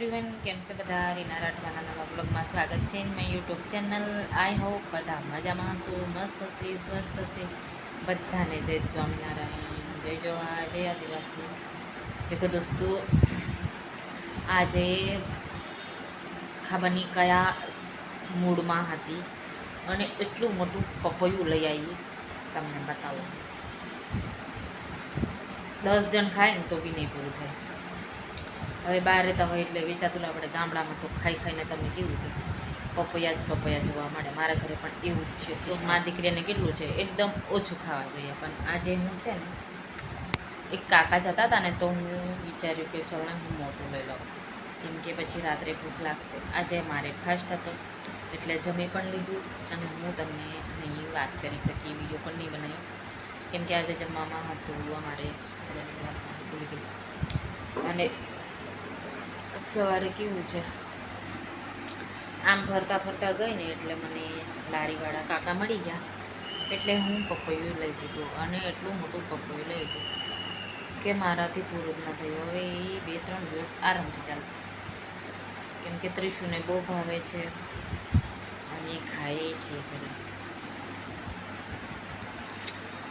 Everyone કેમ છે બધા? રીના રાઠવાના નવા બ્લોગમાં સ્વાગત છે મેં યુટ્યુબ ચેનલ. આઈ હોપ બધા મજામાં હશો, મસ્ત હશે, સ્વસ્થ હશે. બધાને જય સ્વામિનારાયણ, જય જોહા જય આદિવાસી. દેખો દોસ્તો, આજે ખબર કયા મૂડમાં હતી અને એટલું મોટું પપૈયું લઈ આવી તમને બતાવો. દસ જણ ખાય ને તો બી નહીં પૂરું થાય. હવે બહાર રહેતા હોય એટલે વેચાતું આપણે ગામડામાં તો ખાઈ ખાઈને તમને કેવું છે? પપૈયા જ પપૈયા જોવા મળે. મારા ઘરે પણ એવું જ છે. સો મા દીકરીને કેટલું છે? એકદમ ઓછું ખાવા જોઈએ. પણ આજે હું છે ને એક કાકા જતા હતા ને તો હું વિચાર્યું કે ચલણે હું મોટું લઈ લઉં. કેમ કે પછી રાત્રે ભૂખ લાગશે. આજે મારે ફાસ્ટ હતો એટલે જમી પણ લીધું અને હું તમને નહીં વાત કરી શકી વીડિયો પણ નહીં બનાવ્યો. કેમ કે આજે જમવામાં હતું અમારે વાત ભૂલી ગઈ. અને સવારે કેવું છે? આમ ફરતા ફરતા ગઈ ને એટલે મને લારીવાળા કાકા મળી ગયા. એટલે હું પપૈયું લઈ દીધું અને એટલું મોટું પપૈયું લઈ લીધું કે મારાથી પૂરું જ થયું. હવે એ બે ત્રણ દિવસ આરામથી ચાલશે. કેમ કે ત્રિશુને બહુ ભાવે છે અને એ ખાય છે ઘરે.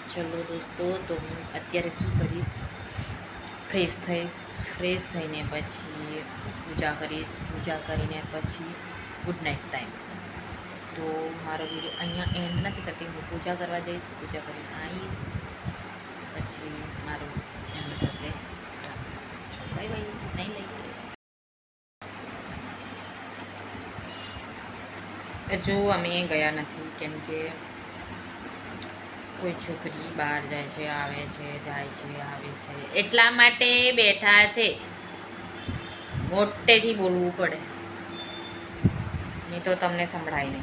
ચલો દોસ્તો, તો હું અત્યારે શું કરીશ? ફ્રેશ થઈશ, ફ્રેશ થઈને પછી પૂજા કરીશ, પૂજા કરીને પછી ગુડ નાઇટ ટાઈમ તો મારો વીડિયો અહીંયા એન્ડ નથી કરતી, હું પૂજા કરવા જઈશ, પૂજા કરીને આવીશ, પછી મારું એમ થશે. બાય બાય નહીં લઈએ હજુ અમે ગયા નથી, કેમ કે કોઈ છોકરી બહાર જાય છે, આવે છે, જાય છે, આવે છે, એટલા માટે બેઠા છે. મોટેથી બોલવું પડે. નહીં તો તમને સંભળાય નહીં.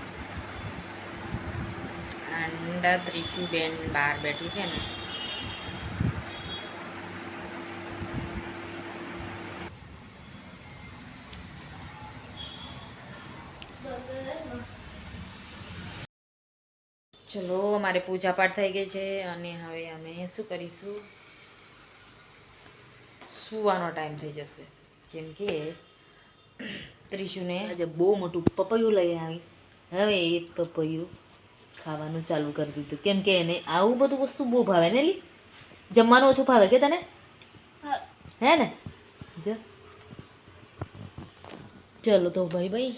અંડા ત્રિશુબેન બહાર બેઠી છે ને. ચલો અમારે પૂજાપાઠ થઈ ગઈ છે અને હવે અમે શું કરીશું? સુવાનો ટાઈમ થઈ જશે. કેમ કે ત્રિશુને આજે બહુ મોટું પપૈયું લઈ આવી. હવે એ પપૈયું ખાવાનું ચાલુ કરી દીધું. કેમ કે એને આવું બધું વસ્તુ બહુ ભાવે ને લી? જમવાનું ઓછું ભાવે કે તને? હે. ને? જો. ચલો તો ભાઈ ભાઈ.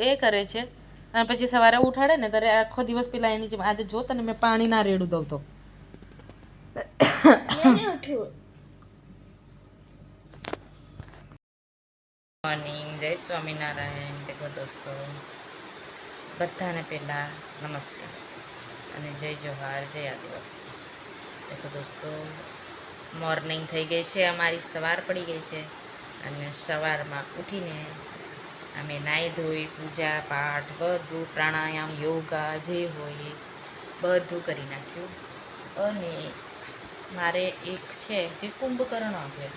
એ કરે છે. અને પછી સવારે ઉઠાડે ને ત્યારે આખો દિવસ પેલા એની જેમ આજે જો તને મેં પાણી ના રેડું દઉં તો. મોર્નિંગ જય સ્વામિનારાયણ, દેખો દોસ્તો. બધાને પહેલાં નમસ્કાર અને જય જોહાર, જય આદિવાસી. દેખો દોસ્તો મોર્નિંગ થઈ ગઈ છે, અમારી સવાર પડી ગઈ છે અને સવારમાં ઉઠીને અમે નાહી ધોઈ પૂજા પાઠ બધું પ્રાણાયામ યોગા જે હોય એ બધું કરી નાખ્યું અને મારે એક છે જે કુંભકર્ણ છે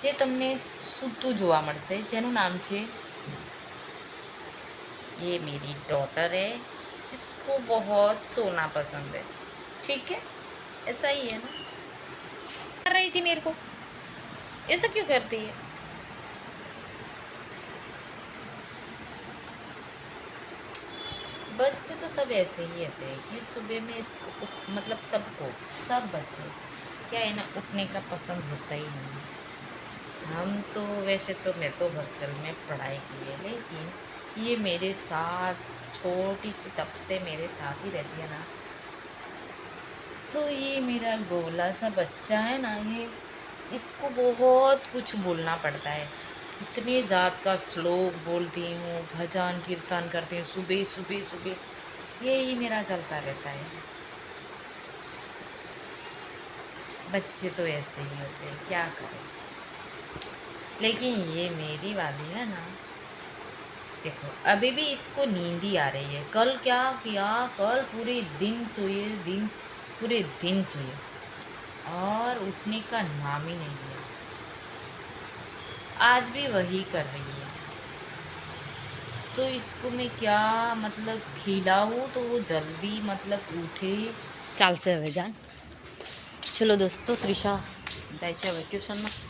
જે તમને સૂતું જોવા મળશે જેનું નામ છે ये मेरी डॉटर है इसको बहुत सोना पसंद है ठीक है ऐसा ही है ना कर रही थी मेरे को ऐसा क्यों करती है बच्चे तो सब ऐसे ही रहते हैं कि सुबह में इसको मतलब सबको, सब बच्चे। क्या है ना, उठने का पसंद होता ही नहीं हम तो वैसे तो मैं तो हॉस्टल में पढ़ाई की है, लेकिन ये मेरे साथ, छोटी सी तब से मेरे साथ ही रहती है ना। तो ये मेरा गोला सा बच्चा है ना, ये, इसको बहुत कुछ बोलना पड़ता है। इतने ज़ात का श्लोक बोलती हूँ, भजन, कीर्तन करती हूँ, सुबह सुबह सुबह। यही मेरा चलता रहता है। बच्चे तो ऐसे ही होते हैं, क्या करें? लेकिन ये मेरी वाली है ना, देखो, अभी भी इसको नींद ही आ रही है। कल क्या किया? कल पूरे दिन सोए, दिन, पूरे दिन सोए। और उठने का नाम ही नहीं लिया। आज भी वही कर रही है। तो इसको मैं क्या मतलब खिलाऊँ तो वो जल्दी मतलब उठे। चाल से जान। चलो दोस्तों, त्रिशा जाए ट्यूशन में।